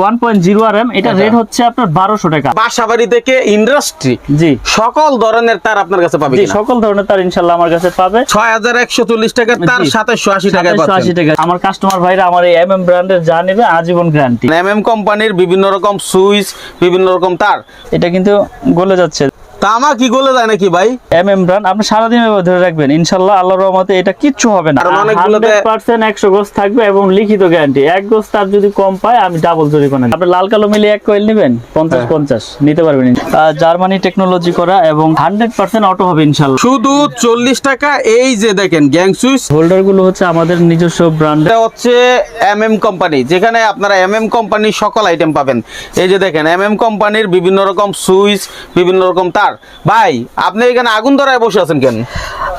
One point zero R M এটা। Rate হচ্ছে আপনার বারোশো টাকা। বাসাবাড়ি থেকে ইন্ডাস্ট্রি জি। সকল ধরনের তার আপনার কাছে পাবে সকল ধরনের তার ইনশাল্লাহ আমার কাছে পাবে। ছয় হাজার একশো চল্লিশ তার। সাতাশশো আশি টাকায় 2780 টাকা আমার কাস্টমার ভাইরা আমার এই এম এম ব্র্যান্ডের যা নেবে আজীবন গ্যারান্টি এম এম কোম্পানির বিভিন্ন রকম সুইচ বিভিন্ন রকম তার। এটা কিন্তু গলে যাচ্ছে। তামা কি গলে যায় নাকি ভাই? এম আপনি সারাদিন ধরে রাখবেন। ইনশাল্লাহ আল্লাহর রহমতে এটা কিচ্ছু হবে না। হান্ড্রেড পার্সেন্ট একশো গোস থাকবে এবং লিখিত গ্যারান্টি এক গোস তার যদি কম পায় আমি ডাবল জরিমানা। আপনি লাল কালো মিলে এক কয়েল নেবেন? পঞ্চাশ হ্যাঁ। পঞ্চাশ। নিতে পারবেন জার্মানি টেকনোলজি করা এবং হান্ড্রেড পার্সেন্ট অটো হবে ইনশাল্লাহ। শুধু চল্লিশ টাকা এই যে দেখেন গ্যাং সুইচ হোল্ডারগুলো হচ্ছে আমাদের নিজস্ব ব্র্যান্ড হচ্ছে এম এম কোম্পানি যেখানে আপনারা এম এম কোম্পানির সকল আইটেম পাবেন। এই যে দেখেন এম এম কোম্পানির বিভিন্ন রকম সুইচ বিভিন্ন রকম তার। ভাই আপনি এখানে আগুন ধরায় বসে আছেন কেন?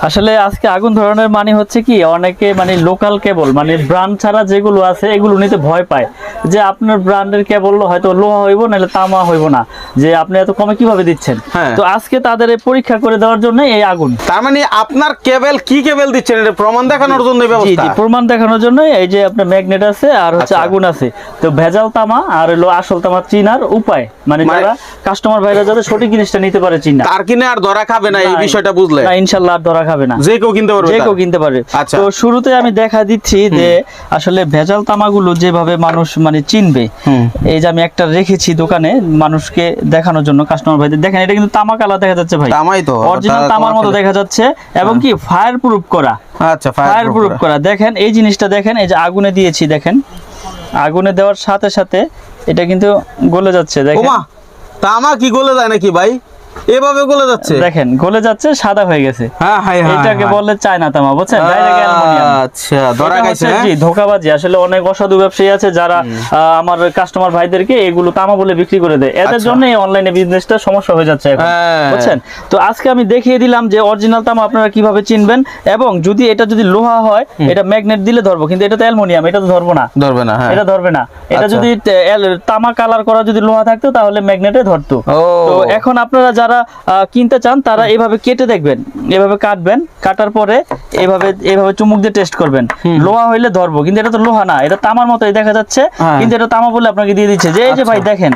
আসলে আজকে আগুন ধরানোর মানে হচ্ছে কি অনেকে মানে লোকাল কেবল মানে ব্র্যান্ড ছাড়া যেগুলো আছে এগুলো নিতে ভয় পায়। যে আপনার ব্র্যান্ডের কেবল হয়তো লোহা হইব নাহলে তামা হইব না। যে আপনি এত কমে কীভাবে দিচ্ছেন? হ্যাঁ। তো আজকে তাদের এই পরীক্ষা করে দেওয়ার জন্য এই আগুন। তার মানে আপনার কেবল কি কেবল দিচ্ছেন? এটা প্রমাণ দেখানোর জন্য ব্যবস্থা। প্রমাণ দেখানোর জন্য এই যে আপনার ম্যাগনেট আছে আর হচ্ছে আচ্ছা। আগুন আছে। তো ভেজাল তামা আর হলো আসল তামা চিনার উপায়। মানে মানে- যারা কাস্টমার ভাইরা যাতে সঠিক জিনিসটা নিতে পারে চিনা তার কিনে আর ধরা খাবে না এই বিষয়টা বুঝলে? না আর ধরা খাবে না। যে কেউ কিনতে পারবে যে কেউ কিনতে পারে আচ্ছা। তো শুরুতে আমি দেখা দিচ্ছি যে আসলে ভেজাল তামাগুলো যেভাবে মানুষ মানে চিনবে এই যে আমি একটা রেখেছি দোকানে মানুষকে দেখানোর জন্য কাস্টমার ভাইদের। দেখেন এটা কিন্তু তামা কালার দেখা যাচ্ছে ভাই। তামাই তো অরিজিনাল তামার মতো দেখা যাচ্ছে এবং কি ফায়ার প্রুফ করা। আচ্ছা ফায়ার প্রুফ করা। দেখেন এই জিনিসটা দেখেন এই যে আগুনে দিয়েছি দেখেন। আগুনে দেওয়ার সাথে সাথে এটা কিন্তু গলে যাচ্ছে দেখেন। তামা কি গলে যায় নাকি ভাই? এভাবে গলে যাচ্ছে? দেখেন গলে যাচ্ছে সাদা হয়ে গেছে। হ্যাঁ এটাকে বলে চায়না তামা বুঝছেন? Direct aluminium. আচ্ছা ধরা গেছে হ্যাঁ? জি ধোকাবাজি। আসলে অনেক অসাধু ব্যবসায়ী আছে যারা আমার কাস্টমার ভাইদেরকে এগুলো তামা বলে বিক্রি করে দেয়। এদের। জন্য এই অনলাইনে বিজনেসটা সমস্যা হয়ে যাচ্ছে এখন হ্যাঁ। বুঝছেন? তো আজকে আমি দেখিয়ে দিলাম যে অরিজিনাল তামা আপনারা কীভাবে চিনবেন এবং যদি এটা যদি লোহা হয় এটা ম্যাগনেট দিলে ধরবো কিন্তু এটা তো অ্যালুমিনিয়াম এটা তো ধরবো না। ধরবে না এটা ধরবে না। এটা আচ্ছা। যদি তামা কালার করা যদি লোহা থাকতো তাহলে ম্যাগনেটে ধরতো। তো এখন আপনারা যারা আহ, কিনতে চান তারা এভাবে কেটে দেখবেন এভাবে কাটবেন কাটার পরে এভাবে এভাবে চুমুক দিয়ে টেস্ট করবেন। লোহা হইলে ধরবো কিন্তু এটা তো লোহা না এটা তামার মতোই দেখা যাচ্ছে হ্যাঁ। কিন্তু এটা তামা বলে আপনাকে দিয়ে দিচ্ছে। যে এই যে ভাই দেখেন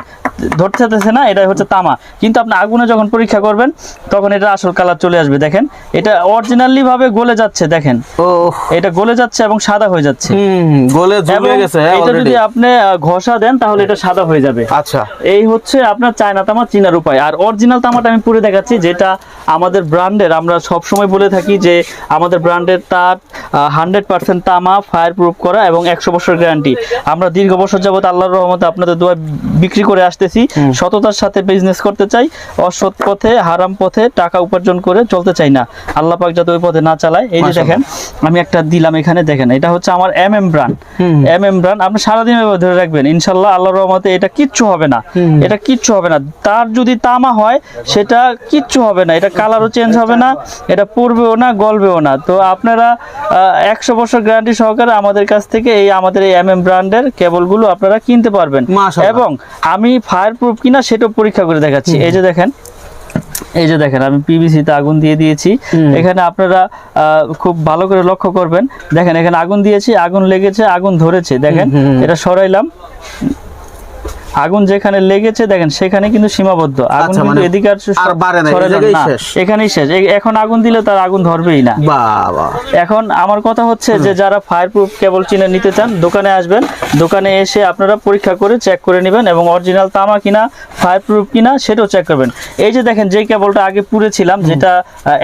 ধরতে চাইতেছে না এটা হচ্ছে তামা। কিন্তু আপনি আগুনে যখন পরীক্ষা করবেন তখন এটা আসল কালার চলে আসবে দেখেন। এটা অরিজিনালি ভাবে গলে যাচ্ছে দেখেন। এটা গলে যাচ্ছে এবং সাদা হয়ে যাচ্ছে। হুম গলে গেছে হ্যাঁ এটা যদি আপনি ঘষা দেন তাহলে এটা সাদা হয়ে যাবে। আচ্ছা। এই হচ্ছে আপনার চায়না তামা চিনার উপায়। আর অরিজিনাল তামাটা আমি পুরো দেখাচ্ছি যেটা আমাদের ব্র্যান্ডের আমরা সব সময় বলে থাকি যে আমাদের ব্র্যান্ডের তার হান্ড্রেড পার্সেন্ট তামা ফায়ার প্রুফ করা এবং একশো বছর গ্যারান্টি আমরা দীর্ঘ বছর যাবত আল্লাহর রহমতে আপনাদের দোয়া বিক্রি করে আসতেছি সততার সাথে বিজনেস করতে চাই অসৎ পথে হারাম পথে টাকা উপার্জন করে চলতে চাই না। আল্লাহ পাক যাতে ওই পথে না চালায় এই যে দেখেন আমি একটা দিলাম এখানে দেখেন এটা হচ্ছে আমার M M brand M M brand আপনি সারাদিন ধরে রাখবেন ইনশাল্লাহ আল্লাহর রহমতে এটা কিচ্ছু হবে না। এটা কিচ্ছু হবে না। তার যদি তামা হয় সেটা কিচ্ছু হবে না। এটা কালারও চেঞ্জ হবে না এটা পড়বেও না গলবেও না। তো আপনারা একশো বছর গ্যারান্টি সহকারে আমাদের কাছ থেকে এই আমাদের এই এম এম ব্র্যান্ডের কেবলগুলো আপনারা কিনতে পারবেন। এবং আমি ফায়ার প্রুফ কিনা সেটা পরীক্ষা করে দেখাচ্ছি। এই যে দেখেন এই যে দেখেন আমি পিভিসি তে আগুন দিয়ে দিয়েছি। এখানে আপনারা আহ, খুব ভালো করে লক্ষ্য করবেন। দেখেন এখানে আগুন দিয়েছি আগুন লেগেছে আগুন ধরেছে। দেখেন এটা সরাইলাম। আগুন যেখানে লেগেছে দেখেন সেখানে কিন্তু সীমাবদ্ধ। আগুন আচ্ছা, কিন্তু মানে এদিকে আর বাড়ে না। এখানেই শেষ। এখন আগুন দিলে তার আগুন ধরবেই না। এখন আমার কথা হচ্ছে যে যারা ফায়ার প্রুফ কেবল চিনে নিতে চান দোকানে আসবেন। দোকানে এসে আপনারা পরীক্ষা করে চেক করে নেবেন এবং অরিজিনাল তামা কিনা ফায়ার প্রুফ কিনা সেটাও চেক করবেন। এই যে দেখেন যে কেবলটা আগে পুড়েছিলাম যেটা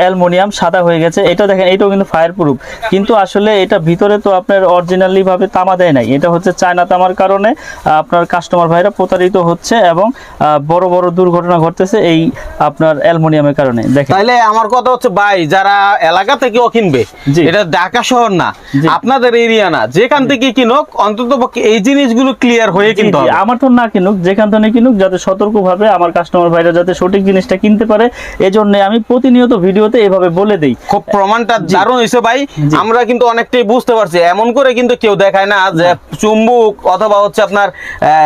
অ্যালমোনিয়াম সাদা হয়ে গেছে এটা দেখেন এটাও কিন্তু ফায়ার প্রুফ কিন্তু আসলে এটা ভিতরে তো আপনার অরিজিনালি ভাবে তামা দেয় নাই। এটা হচ্ছে চায়না তামার কারণে আপনার কাস্টমার ভাইরা প্রতারিত হচ্ছে এবং বড় বড় দুর্ঘটনা ঘটতেছে এই আপনার অ্যালমোনিয়ামের কারণে। দেখেন। তাইলে আমার কথা হচ্ছে ভাই যারা এলাকা থেকেও কিনবে এটা ঢাকা শহর না আপনাদের এরিয়া না যেখান থেকে কিনুক অন্তত এই জিনিসগুলো ক্লিয়ার হয়ে কিনতে হবে। আমার তো না কিনুক যেখান থেকে কিনুক যাতে সতর্কভাবে আমার কাস্টমার ভাইরা যাতে সঠিক জিনিসটা কিনতে পারে। এজন্য আমি প্রতিনিয়ত ভিডিওতে এভাবে বলে দেই। খুব প্রমাণটা দারুণ হয়েছে ভাই। আমরা কিন্তু অনেকটাই বুঝতে পারছি এমন করে কিন্তু কেউ দেখায় না যে চুম্বুক অথবা হচ্ছে আপনার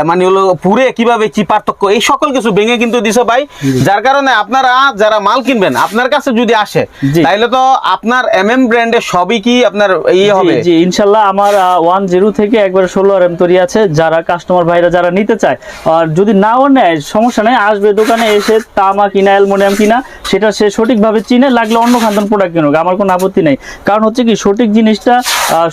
মানে হলো পুরে কীভাবে কি পার্থক্য এই সকল কিছু ভেঙে কিন্তু দিছে ভাই। যার কারণে আপনারা যারা মাল কিনবেন আপনার কাছে যদি আসে জি। তাইলে তো আপনার এম এম ব্র্যান্ডের সবই কি আপনার ইয়ে হবে? জি ইনশাল্লাহ আমার ওয়ান জিরো থেকে একবার ষোলো আর এম তৈরি আছে। যারা কাস্টমার ভাইরা যারা নিতে চায় আর যদি নাও নেয় সমস্যা নেই আসবে দোকানে এসে তামা কিনা অ্যালমোনিয়াম কিনা সেটা সে সঠিকভাবে চিনে লাগলে অন্য খান্তন প্রোডাক্ট কিনুক আমার কোনো আপত্তি নেই। কারণ হচ্ছে কি সঠিক জিনিসটা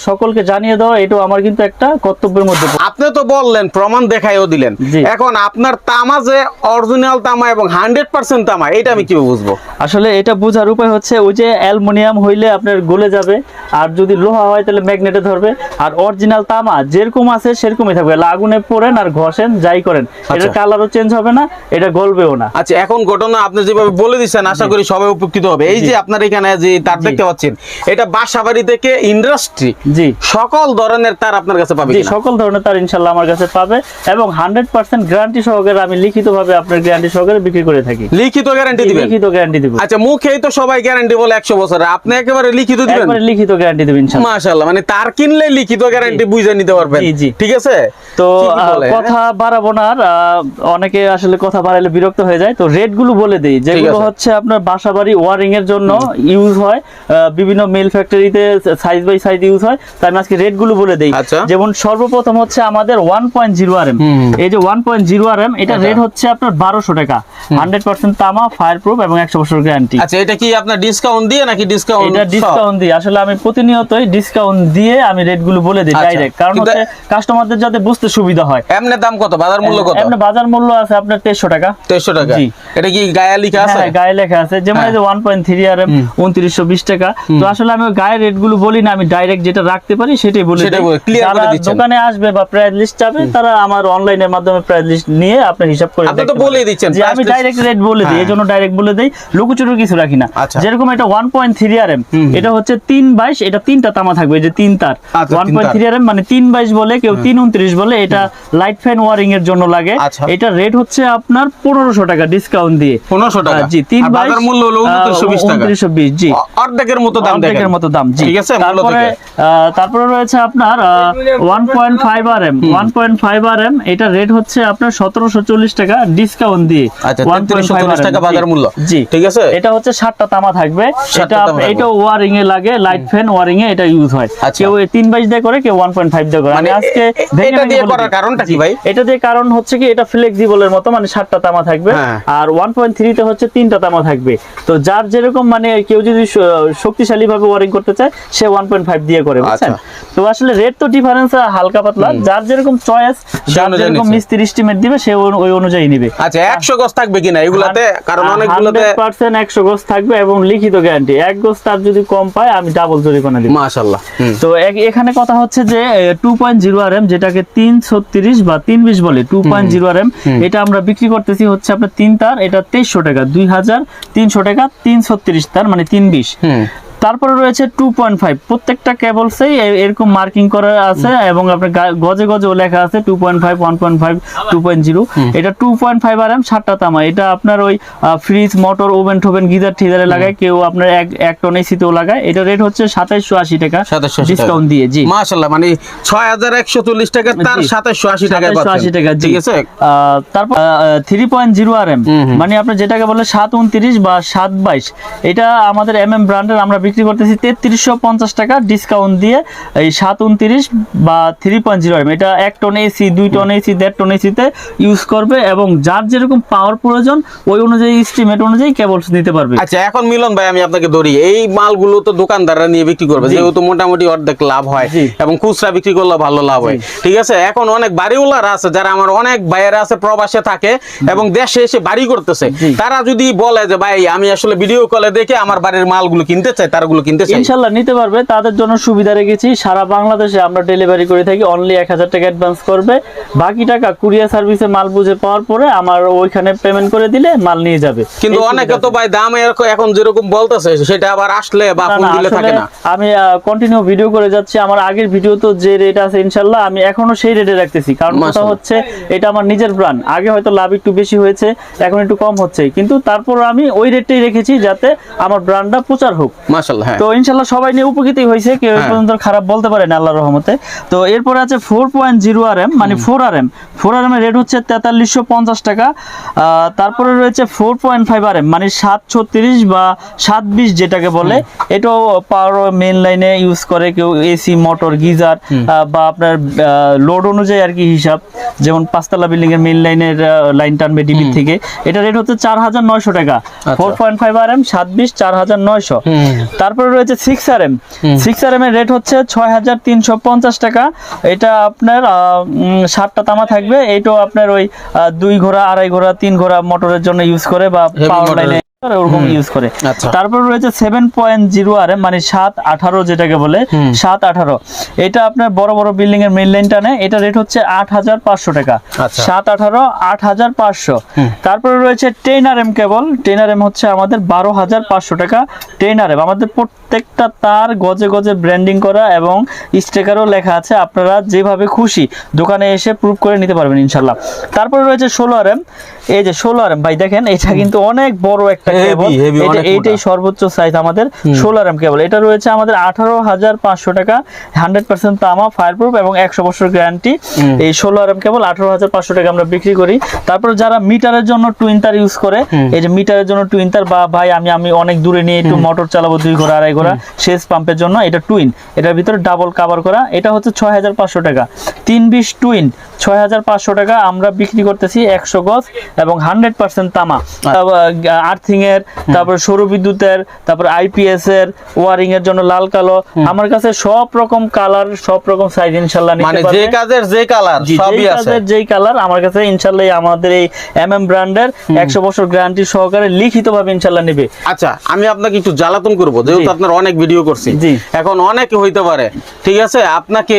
সকলকে জানিয়ে দেওয়া এটাও আমার কিন্তু একটা কর্তব্যের মধ্যে। আপনি তো বললেন প্রমাণ দেখাইও দিলেন। এখন আপনার তামা যে অরিজিনাল তামা এবং হান্ড্রেড পার্সেন্ট তামা এটা আমি কীভাবে বুঝব? আসলে এটা বোঝার উপায় হচ্ছে ওই যে অ্যালুমিনিয়াম হইলে আপনার গলে যাবে আর যদি লোহা হয় তাহলে ম্যাগনেটে ধরবে আর অরিজিনাল তামা যেরকম আছে সেরকমই থাকবে আগুনে পোড়েন আর ঘষেন যাই করেন এটার কালারও চেঞ্জ হবে না এটা গলবেও না। আচ্ছা এখন ঘটনা আপনি যেভাবে বলে দিচ্ছেন আশা করি সবাই উপকৃত হবে। এই যে আপনার এখানে যে তার দেখতে পাচ্ছেন এটা বাসাবাড়ি থেকে ইন্ডাস্ট্রি জি। সকল ধরনের তার আপনার কাছে পাবে জি সকল ধরনের তার ইনশাল্লাহ আমার কাছে পাবে এবং হান্ড্রেড পার্সেন্ট গ্যারান্টি সহকারে আমি লিখিতভাবে আপনার গ্যারান্টি সহকারে বিক্রি করে থাকি। লিখিত গ্যারান্টি দিবেন? লিখিত গ্যারান্টি দিব। আচ্ছা মুখেই তো সবাই গ্যারান্টি বলে একশো বছরের। আপনি একেবারে লিখিত দিবেন? একবারে লিখিত গ্যারান্টি দেব ইনশাল্লাহ। মাশাআল্লাহ মানে তার কিনলে লিখিত গ্যারান্টি বুঝে নিতে পারবেন। ঠিক আছে? তো? কথা বাড়াবো না অনেকে আসলে কথা বাড়াইলে বিরক্ত হয়ে যায়। তো রেটগুলো বলে দেই। যেগুলো হচ্ছে আপনার বাসা বাড়ি ওয়ারিং এর জন্য ইউজ হয় বিভিন্ন মেল ফ্যাক্টরিতে সাইজ বাই সাইজ ইউজ হয় তাই আমি আজকে রেটগুলো বলে দেই। আচ্ছা। যেমন সর্বপ্রথম হচ্ছে আমাদের one point zero R M এই যে one point zero R M এটা আচ্ছা। রেট হচ্ছে আপনার বারোশো টাকা। হান্ড্রেড পার্সেন্ট তামা ফায়ার প্রুফ এবং একশো বছর গ্যারান্টি আচ্ছা এটা কি আপনার ডিসকাউন্ট দিয়ে নাকি ডিসকাউন্ট এটা ডিসকাউন্ট দিই আসলে আমি প্রতিনিয়তই ডিসকাউন্ট দিয়ে আমি রেটগুলো বলে দিই আচ্ছা। ডাইরেক্ট কারণ হচ্ছে কাস্টমারদের যাতে বুঝতে সুবিধা হয়। এমনি দাম কত? বাজার মূল্য কত? এমনি বাজার মূল্য আছে আপনার তেইশশো টাকা। তেইশশো টাকা। জি। এটা কি গায়ে লেখা আছে? হ্যাঁ গায়ে লেখা আছে। যেমন। এই যে one point three R M উনত্রিশশো বিশ টাকা। তো আসলে আমি ওই গায়ের রেটগুলো বলি না আমি ডাইরেক্ট যেটা রাখতে পারি সেটাই বলি দিই। বলে- clear করে যারা দিচ্ছেন। দোকানে আসবে বা প্রাইস লিস্ট চাবে তারা আমার অনলাইনের মাধ্যমে প্রাইস লিস্ট নিয়ে আপনার হিসাব করে আপনি তো। বলেই দিচ্ছেন, যে আমি ডাইরেক্ট রেট বলে দিই হ্যাঁ। এই জন্য ডাইরেক্ট বলে দিই লুকুচুরু কিছু রাখি না। আচ্ছা। যেরকম এটা one point three R M এটা হচ্ছে তিন বাইশ এটা তিনটা তামা থাকবে এই যে তিন তার। আচ্ছা, ওয়ান তিন পয়েন্ট তার। থ্রি আর এম মানে তিন বাইশ বলে কেউ তিন উনত্রিশ বলে এটা লাইট ফ্যান ওয়ারিং এর জন্য লাগে। আচ্ছা। এটা রেট হচ্ছে আপনার পনেরোশো টাকা ডিসকাউন্ট দিয়ে। পনেরোশো টাকা। জি তিন আর বাইশ বাজার মূল্য হলো উনত্রিশশো বিশ টাকা। উনত্রিশশো বিশ জি। অ- অর্ধেকের মতো দাম অর্ধেকের মতো দাম জি। ঠিক আছে মূল্য তারপরে থেকে। তারপরে রয়েছে আপনার one point five R M one point five R M এটা রেট হচ্ছে আপনার সতেরোশো চল্লিশ টাকা ডিসকাউন্ট দিয়ে আচ্ছা 1.5 3340 টাকা বাজার মূল্য। জি। ঠিক আছে? এটা হচ্ছে সাতটা তামা থাকবে। এটা এটা ওয়ারিং এ লাগে লাইট ফ্যান ওয়ারিং এ এটা ইউজ হয়। আচ্ছা। কেউ তিন বাইশ দিয়ে করে কেউ ওয়ান পয়েন্ট ফাইভ দিয়ে করে। মানে আজকে এটা দিয়ে করার কারণটা কি ভাই? এটা দিয়ে কারণ হচ্ছে কি এটা ফ্লেক্সিবলের মতো মানে সাতটা তামা থাকবে। হ্যাঁ। আর ওয়ান পয়েন্ট থ্রিতে হচ্ছে তিনটা তামা থাকবে। তো যার যেরকম মানে কেউ যদি শক্তিশালী ভাবে ওয়ারিং করতে চায় সে ওয়ান পয়েন্ট ফাইভ দিয়ে করে বুঝছেন? আচ্ছা। তো আসলে রেট তো ডিফারেন্স হালকা পাতলা। যার যেরকম চয়েস যার অনুযায়ী যেরকম নিচ্ছে। মিস্ত্রি এস্টিমেট দিবে সে ওই- ওই অনুযায়ী নিবে। আচ্ছা একশো গজ থাকবে কিনা? এগুলাতে কারণ অনেকগুলোতে পার্সেন্ট একশো গোস থাকবে এবং লিখিত গ্যারান্টি এক গোস তার যদি কম পায় আমি ডাবল জরিমানা দিব। মাশাল্লাহ তো এখানে কথা হচ্ছে যে two point zero R M যেটাকে তিন ছত্রিশ বা তিন বিশ বলে two point zero R M এটা আমরা বিক্রি করতেছি হচ্ছে আপনার তিন তার এটা তেইশশো টাকা দুই হাজার তিনশো টাকা তিন ছত্রিশ তার মানে তিন বিশ। হুম। তারপরে রয়েছে টু পয়েন্ট ফাইভ প্রত্যেকটা কেবলসেই এরকম মার্কিং করা আছে এবং আপনার গজে গজেও লেখা আছে two point five one point five two point zero এটা two point five R M সাতটা তামা। এটা আপনার ওই ফ্রিজ মোটর ওভেন টোভেন গিজার ঠিজারে লাগায় কেউ আপনার এক এক টন এসিতেও লাগায়। এটা রেট হচ্ছে সাতাইশশো আশি টাকা। ডিসকাউন্ট দিয়ে জি। মাশাল্লাহ মানে ছয় হাজার একশো চল্লিশ টাকা তার জি। সাতাশশো আশি টাকায় 2780 টাকা ঠিক আছে? তারপর three point zero R M. মানে আপনার যেটাকে বলে সাত উনত্রিশ বা সাত বাইশ এটা আমাদের এম এম ব্র্যান্ডের আমরা বিক্রি করতেছি তেত্রিশশো পঞ্চাশ টাকা ডিসকাউন্ট দিয়ে এই সাত উনত্রিশ বা থ্রি পয়েন্ট জিরো এম এটা এক টন এসি দুই টন এসি দেড় টন এসিতে ইউজ করবে এবং যার যেরকম পাওয়ার প্রয়োজন ওই অনুযায়ী স্টিমেট অনুযায়ী কেবলস নিতে পারবে। আচ্ছা এখন মিলন ভাই আমি আপনাকে ধরি এই মালগুলো তো দোকানদাররা নিয়ে বিক্রি করবে যেহেতু মোটামুটি অর্ধেক লাভ হয় এবং খুচরা বিক্রি করলে ভালো লাভ হয়। ঠিক আছে এখন অনেক বাড়িওয়ালারা আছে যারা আমার অনেক ভাইয়েরা আছে প্রবাসে থাকে এবং দেশে এসে বাড়ি করতেছে। তারা যদি বলে যে ভাই আমি আসলে ভিডিও কলে দেখে আমার বাড়ির মালগুলো কিনতে চাই তারগুলো কিনতে চাই? ইনশাল্লাহ নিতে পারবে। তাদের জন্য সুবিধা রেখেছি। সারা বাংলাদেশে আমরা ডেলিভারি করে থাকি। অনলি এক হাজার টাকা অ্যাডভান্স করবে। বাকি টাকা কুরিয়ার সার্ভিসে মাল বুঝে পাওয়ার পরে আমার ওইখানে পেমেন্ট করে দিলে মাল নিয়ে যাবে। কিন্তু অনেকে তো ভাই দাম এখন যেরকম বলতেছে সেটা আবার আসলে বা ফোন দিলে থাকে না। আমি কন্টিনিউ ভিডিও করে যাচ্ছি। আমার আগের ভিডিও তো যে রেট আছে ইনশাল্লাহ আমি এখনও সেই রেটে রাখতেছি। কারণ কথা হচ্ছে এটা আমার নিজের ব্র্যান্ড আগে হয়তো লাভ একটু বেশি হয়েছে এখন একটু কম হচ্ছে। কিন্তু তারপর আমি ওই রেটটাই রেখেছি যাতে আমার ব্র্যান্ডটা প্রচার হোক। মাশাআল্লাহ তো ইনশাআল্লাহ সবাই নিয়ে উপকৃত হয়েছে কেউ পর্যন্ত খারাপ বলতে পারে না আল্লাহর রহমতে। তো এরপরে আছে four point zero R M মানে four R M four R M এর রেট হচ্ছে 4350 টাকা। তারপরে রয়েছে আর এম মানে 736 বা 720 যেটাকে বলে। এটাও পাওয়ার মেইন লাইনে ইউজ করে কেউ এসি মোটর গিজার বা আপনার লোড অনুযায়ী আর কি হিসাব। যেমন পাঁচতলা বিল্ডিং এর মেন লাইনের লাইন টানবে ডিবি থেকে। এটা রেট হচ্ছে 4900 টাকা। Four point five R M সাত বিশ চার হাজার নয়শো। তারপরে রয়েছে six R M six R M এর রেট হচ্ছে ছয় হাজার তিনশো পঞ্চাশ টাকা। এটা আপনার আহ, সাতটা তামা থাকবে। এটাও আপনার ওই দুই ঘোড়া আড়াই ঘোড়া তিন ঘোড়া মোটরের জন্য ইউজ করে বা পাওয়ার লাইনে ওরকম ইউজ করে। আচ্ছা। তারপর রয়েছে সেভেন পয়েন্ট জিরো আর মানে সাত আঠারো যেটাকে বলে সাত আঠারো। এটা আপনার বড় বড় বিল্ডিং এর মেইন লাইন টানে এটা রেট হচ্ছে আট হাজার পাঁচশো টাকা। আচ্ছা। সাত আঠারো আট হাজার পাঁচশো। তারপরে রয়েছে ten R M cable ten R M হচ্ছে আমাদের বারো হাজার পাঁচশো টাকা টেন আর এম আমাদের প্রত্যেকটা তার গজে গজে ব্র্যান্ডিং করা এবং স্টিকারও লেখা আছে আপনারা যেভাবে খুশি দোকানে এসে প্রুভ করে নিতে পারবেন ইনশাল্লাহ। তারপরে রয়েছে ষোলো আর এম এই যে ষোলো আর এম ভাই দেখেন এটা কিন্তু অনেক বড় একটা কেবল এটা এইটাই সর্বোচ্চ সাইজ আমাদের সোলার এম কেবল এটা রয়েছে আমাদের আঠারো হাজার পাঁচশো টাকা হান্ড্রেড পার্সেন্ট তামা ফায়ার প্রুফ এবং একশো বছর গ্যারান্টি এই সোলার এম কেবল আঠারো হাজার পাঁচশো টাকা আমরা বিক্রি করি। তারপর যারা মিটারের জন্য টুইন তার ইউজ করে এই যে মিটারের জন্য টুইন তার বা ভাই আমি আমি অনেক দূরে নিয়ে একটু মোটর চালাবো দুই ঘোড়া আড়াই ঘোড়া সেচ পাম্পের জন্য এটা টুইন এটার ভিতরে ডাবল কাভার করা এটা হচ্ছে ছয় হাজার পাঁচশো টাকা। তিন বিশ টুইন ছয় হাজার পাঁচশো টাকা আমরা বিক্রি করতেছি একশো গজ এবং হান্ড্রেড পার্সেন্ট তামা। আর্থিং এর তারপর সৌর বিদ্যুতের তারপর আইপিএস এর ওয়ারিং এর জন্য লাল কালো। আমার কাছে সব রকম কালার সব রকম সাইজ ইনশাল্লাহ মানে নিতে যে কাজের যে কালার সবই আছে। কাজের যেই কালার আমার কাছে ইনশাল্লাহ আমাদের এই এম এম ব্র্যান্ডের একশো বছর গ্যারান্টি সহকারে লিখিত ভাবে ইনশাল্লাহ নেবে। আচ্ছা আমি আপনাকে একটু জ্বালাতন করব যেহেতু। আপনার অনেক ভিডিও করছি। এখন অনেকে হইতে পারে। ঠিক আছে? আপনাকে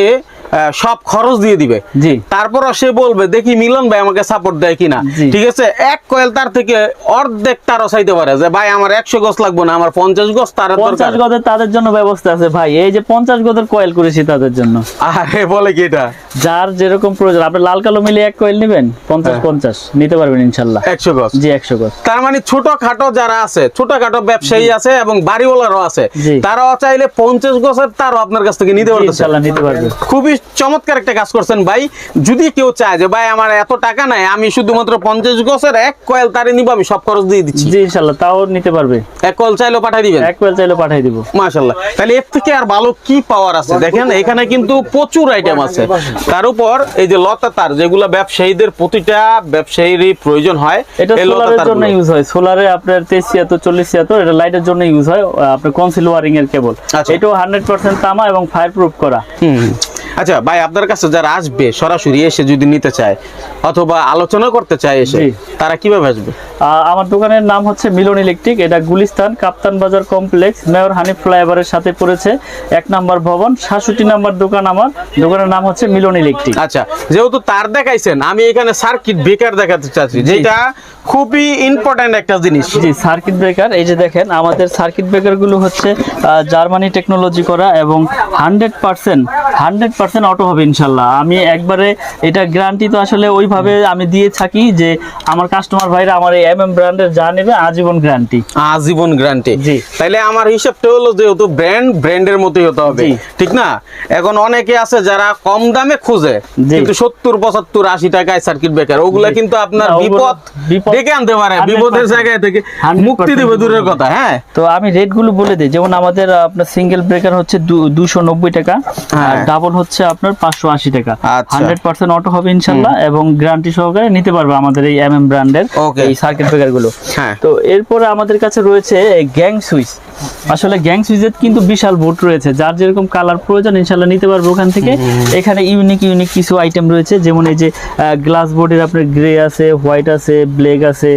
সব খরচ দিয়ে দিবে। জি। তারপরও সে বলবে দেখি মিলন ভাই আমাকে সাপোর্ট দেয় কিনা? ঠিক আছে? এক কয়েল তার থেকে অর্ধেক তারও চাইতে পারে যে ভাই আমার একশো গজ লাগবে না আমার পঞ্চাশ গজ তার পঞ্চাশ গদের তাদের জন্য ব্যবস্থা আছে ভাই। এই যে পঞ্চাশ গদের কয়েল করেছি তাদের জন্য। আরে বলে কি এটা? যার যেরকম প্রয়োজন। আপনি লাল কালো মিলে এক কয়েল নেবেন? পঞ্চাশ হ্যাঁ। পঞ্চাশ। নিতে পারবেন ইনশাল্লাহ। একশো গজ? জি একশো গজ। তার মানে ছোটখাটো যারা আছে ছোটখাটো ব্যবসায়ী আছে এবং বাড়িওয়ালারও আছে। তারাও চাইলে পঞ্চাশ গজের তারও আপনার কাছ থেকে নিতে পারতেছে। ইনশাল্লাহ নিতে পারবে। খুবই চমৎকার একটা কাজ করছেন ভাই। যদি কেউ চায় যে ভাই আমার এত টাকা নাই আমি শুধুমাত্র পঞ্চাশ গছের এক কয়েল তারে নিব আমি সব খরচ দিয়ে দিচ্ছি। জি ইনশাল্লাহ তাও নিতে পারবে। এক কয়েল চাইলেও পাঠাই দিবেন? এক কয়েল চাইলে পাঠিয়ে দিব। মাশাল্লাহ তাহলে এর থেকে আর ভালো কি পাওয়ার আছে? দেখেন এখানে কিন্তু প্রচুর আইটেম আছে। তার উপর এই যে লতা তার যেগুলো ব্যবসায়ীদের প্রতিটা ব্যবসায়ীরই প্রয়োজন হয় এটা সোলারের জন্য ইউজ হয়। সোলারে আপনার তেইশ ছিয়াত্তর চল্লিশ ছিয়াত্তর এটা লাইটের জন্য ইউজ হয় আপনার কনসিল ওয়ারিং এর কেবল আচ্ছা। এটাও হান্ড্রেড পার্সেন্ট তামা এবং ফায়ার প্রুফ করা। আচ্ছা ভাই আপনার কাছে যারা আসবে সরাসরি এসে যদি নিতে চায় অথবা আলোচনা করতে চায় এসে তারা কীভাবে আসবে? আমার দোকানের নাম হচ্ছে মিলন ইলেকট্রিক এটা গুলিস্তান কাপ্তান বাজার কমপ্লেক্স মেয়র হানিফ ফ্লাইওভারের সাথে পড়েছে এক নাম্বার ভবন সাতষট্টি নাম্বার দোকান আমার দোকানের নাম হচ্ছে মিলন ইলেকট্রিক। আচ্ছা যেহেতু তার দেখাইছেন আমি এখানে সার্কিট ব্রেকার দেখাতে চাচ্ছি যেটা খুবই ইম্পর্ট্যান্ট একটা জিনিস। জি সার্কিট ব্রেকার এই যে দেখেন আমাদের সার্কিট ব্রেকারগুলো হচ্ছে জার্মানি টেকনোলজি করা এবং hundred percent hundred percent auto হবে ইনশাল্লাহ। আমি একবারে এটা গ্যারান্টি তো আসলে ওইভাবে আমি দিয়ে থাকি যে আমার কাস্টমার ভাইরা আমার এই এম এম ব্র্যান্ডের যা নেবে আজীবন গ্যারান্টি আজীবন গ্যারান্টি জি। তাইলে আমার হিসাবটা হলো যেহেতু ব্র্যান্ড ব্র্যান্ডের মতোই হতে হবে। ঠিক না? এখন অনেকে আছে যারা কম দামে খোঁজে কিন্তু সত্তর পঁচাত্তর আশি টাকায় সার্কিট ব্রেকার ওগুলা কিন্তু আপনার বিপদ ডেকে আনতে পারে। বিপদের জায়গায় থেকে মুক্তি দেবে দূরের কথা হ্যাঁ। তো আমি রেটগুলো বলে দিই। যেমন আমাদের আপনার সিঙ্গেল ব্রেকার হচ্ছে দুশো নব্বই টাকা আর হ্যাঁ। ডাবল হচ্ছে আপনার পাঁচশো আশি টাকা। আচ্ছা। হান্ড্রেড পার্সেন্ট অটো হবে ইনশাল্লাহ এবং গ্যারান্টি সহকারে নিতে পারবে আমাদের এই এম এম ব্র্যান্ডের এই সার্কিট ব্রেকারগুলো। হ্যাঁ। তো এরপরে আমাদের কাছে রয়েছে গ্যাং সুইচ আসলে গ্যাং সুইচের কিন্তু বিশাল বোর্ড রয়েছে। যার যেরকম কালার প্রয়োজন ইনশাল্লাহ নিতে পারবে ওখান থেকে। এখানে ইউনিক ইউনিক কিছু আইটেম রয়েছে। যেমন এই যে গ্লাস বোর্ডের আপনার গ্রে আছে হোয়াইট আছে ব্ল্যাক আছে।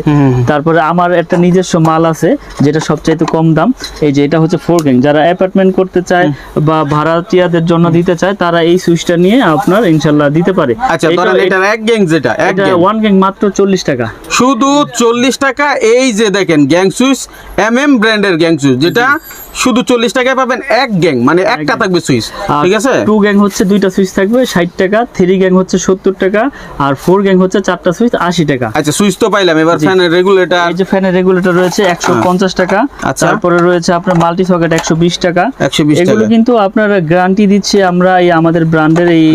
তারপরে আমার একটা নিজস্ব মাল আছে যেটা সবচাইতে কম দাম। এই যে এটা হচ্ছে ফোর গ্যাং যারা অ্যাপার্টমেন্ট করতে চায় বা ভাড়াটিয়াদের জন্য দিতে চায় তারা এই সুইচটা নিয়ে আপনার ইনশাল্লাহ দিতে পারে। আচ্ছা ধরেন এটার এক গ্যাং যেটা এক ওয়ান গ্যাং। মাত্র চল্লিশ টাকা। শুধু চল্লিশ টাকা এই যে দেখেন গ্যাং সুইচ এম এম ব্র্যান্ডের গ্যাং সুইচ যেটা শুধু চল্লিশ টাকায় পাবেন এক গ্যাং মানে একটা থাকবে সুইচ ঠিক আছে? টু গ্যাং হচ্ছে দুইটা সুইচ থাকবে ষাট টাকা থ্রি গ্যাং হচ্ছে সত্তর টাকা আর ফোর গ্যাং হচ্ছে চারটা সুইচ আশি টাকা। আচ্ছা সুইচ তো পাইলাম এবার ফ্যানের রেগুলেটর এই যে ফ্যানের রেগুলেটর রয়েছে একশো পঞ্চাশ টাকা আচ্ছা। তারপরে রয়েছে আপনার মাল্টি সকেট একশো বিশ টাকা। 120 এগুলো কিন্তু আপনার গ্যারান্টি দিচ্ছে আমরা এই আমাদের ব্র্যান্ডের এই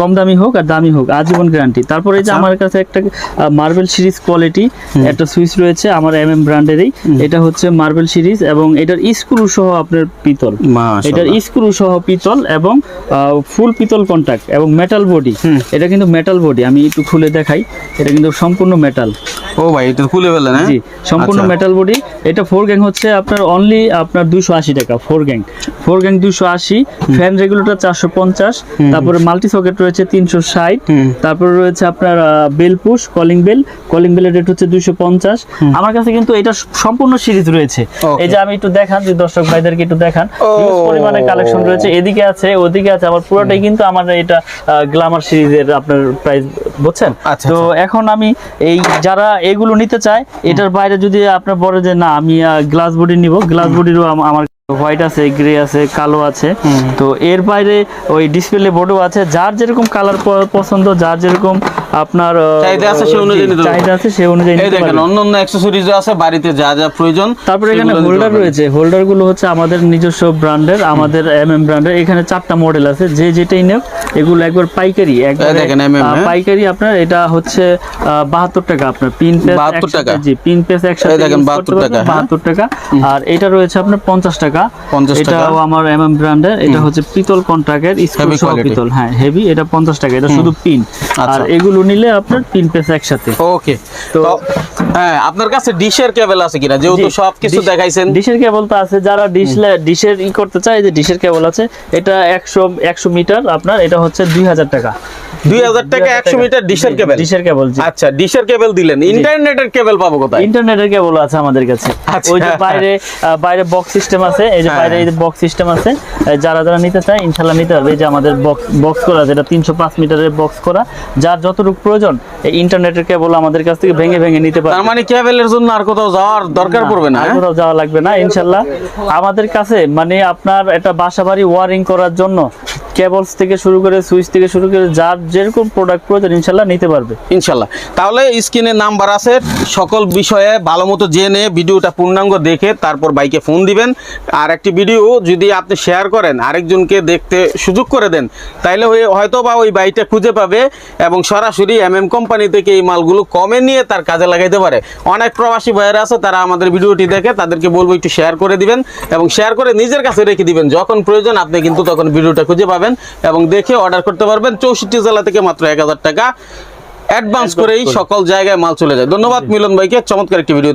কম দামি হোক আর দামি হোক আজীবন গ্যারান্টি। তারপরে এই যে আচ্ছা। আমার কাছে একটা মার্বেল সিরিজ কোয়ালিটি একটা সুইচ রয়েছে আমার এম এম ব্র্যান্ডেরই। এটা হচ্ছে মার্বেল সিরিজ এবং এটার স্ক্রু সহ আপনার পিতল। এটার স্ক্রু সহ পিতল এবং ফুল পিতল কন্টাক্ট এবং মেটাল বডি এটা কিন্তু মেটাল বডি আমি একটু খুলে দেখাই। এটা কিন্তু সম্পূর্ণ মেটাল ও ভাই এটা খুলে ফেলেন হ্যাঁ? জি সম্পূর্ণ আচ্ছা। মেটাল বডি এটা ফোর গ্যাং হচ্ছে আপনার অনলি আপনার দুশো আশি টাকা ফোর গ্যাং ফোর গ্যাং দুশো আশি ফ্যান রেগুলেটর চারশো পঞ্চাশ তারপরে মাল্টি সকেট রয়েছে তিনশো ষাট। তারপরে রয়েছে আপনার bell push calling bell calling বেলের রেট হচ্ছে দুশো পঞ্চাশ। আমার কাছে কিন্তু এটা সম্পূর্ণ সিরিজ রয়েছে। এই যে আমি একটু দেখান যে দর্শক ভাইদেরকে একটু দেখান। পরিমাণে কালেকশন রয়েছে। এদিকে আছে ওদিকে আছে আমার পুরোটাই কিন্তু আমার এটা গ্লামার সিরিজের আপনার প্রাইস বুঝছেন? আচ্ছা, তো এখন আমি এই যারা এগুলো নিতে চায় এটার বাইরে যদি আপনার বলে যে না আমি গ্লাস বডি নিব গ্লাস বডিরও আমার হোয়াইট আছে গ্রে আছে কালো আছে। তো এর বাইরে ওই ডিসপ্লে বোর্ডও আছে। যার যেরকম কালার পছন্দ যার যেরকম আপনার চাহিদা আছে সে অনুযায়ী চাহিদা আছে সে অনুযায়ী এই দেখেন অন্য অন্য অ্যাক্সেসরিজ আছে বাড়িতে যা যা প্রয়োজন তারপরে এখানে হোল্ডার রয়েছে হোল্ডারগুলো হচ্ছে আমাদের নিজস্ব ব্র্যান্ডের আমাদের এম এম ব্র্যান্ডের এখানে চারটা মডেল আছে যে যেটাই নেব এগুলো একবার পাইকারি একবার দেখেন MM, হ্যাঁ? পাইকারি আপনার এটা হচ্ছে বাহাত্তর টাকা আপনার পিন পেস 72 টাকা। জি পিন পেস একসাথে দেখেন, 72 টাকা, হ্যাঁ? 72 টাকা আর এটা রয়েছে আপনার পঞ্চাশ টাকা 50 টাকা। এটাও আমার এম এম ব্র্যান্ডের এটা হচ্ছে পিতল কন্ট্রাক্টের quality। পিতল হ্যাঁ হেভি এটা পঞ্চাশ টাকা এটা শুধু পিন আর আচ্ছা। এগুলো নিলে আপনার তিন পেস একসাথে। ওকে তো- হ্যাঁ আপনার কাছে ডিশের কেবল আছে কিনা? যেহেতু সব কিছু দেখাইছেন। ডিশের কেবল তো আছে যারা ডিশ ডিশের ই করতে চায় যে ডিশের কেবল আছে এটা একশো একশো মিটার আপনার এটা হচ্ছে দুই হাজার টাকা। দুই হাজার টাকা একশো মিটার ডিশের কেবল। ডিশের কেবল আচ্ছা ডিশের কেবল দিলেন। ইন্টারনেটের কেবল পাবো কোথায়? ইন্টারনেটের কেবল আছে আমাদের কাছে। আচ্ছা। ওই যে বাইরে বাইরে বক্স সিস্টেম আছে। এই যে হ্যাঁ। বাইরে এই বক্স সিস্টেম আছে। যারা যারা নিতে চায় ইনশাল্লাহ নিতে পারবে। এই যে আমাদের বক্স বক্স করা যেটা তিনশো পাঁচ মিটারের বক্স করা। যার যতটুকু প্রয়োজন এই ইন্টারনেটের কেবল আমাদের কাছ থেকে ভেঙে ভেঙে নিতে পারবে। তার মানে কেবলের জন্য আর কোথাও যাওয়ার দরকার পড়বে না আর হ্যাঁ? কোথাও যাওয়া লাগবে না ইনশাল্লাহ আমাদের কাছে মানে আপনার একটা বাসা বাড়ি ওয়ারিং করার জন্য কেবলস থেকে শুরু করে সুইচ থেকে শুরু করে যার যেরকম প্রোডাক্ট প্রয়োজন, ইনশাল্লাহ নিতে পারবে। ইনশাল্লাহ। তাহলে স্ক্রিনে নাম্বার আছে, সকল বিষয়ে ভালো মতো জেনে ভিডিওটা পূর্ণাঙ্গ দেখে তারপর বাইকে ফোন দিবেন। আর একটি ভিডিও যদি আপনি শেয়ার করেন, আরেকজনকে দেখতে সুযোগ করে দেন, তাইলে হয়ে- হয়তো বা ওই বাইকটা খুঁজে পাবে এবং সরাসরি এম এম কোম্পানি থেকে এই মালগুলো কমে নিয়ে তার কাজে লাগাইতে পারে। অনেক প্রবাসী ভাইয়েরা আছে, তারা আমাদের ভিডিওটি দেখে তাদেরকে বলব একটু শেয়ার করে দিবেন এবং শেয়ার করে নিজের কাছে রেখে দিবেন। যখন প্রয়োজন আপনি কিন্তু তখন ভিডিওটা খুঁজে পাবেন। এবং দেখে অর্ডার করতে পারবেন চৌষট্টি জেলা থেকে মাত্র এক হাজার টাকা। অ্যাডভান্স করেই সকল জায়গায় মাল চলে যায়। ধন্যবাদ মিলন ভাইকে। চমৎকার একটি ভিডিও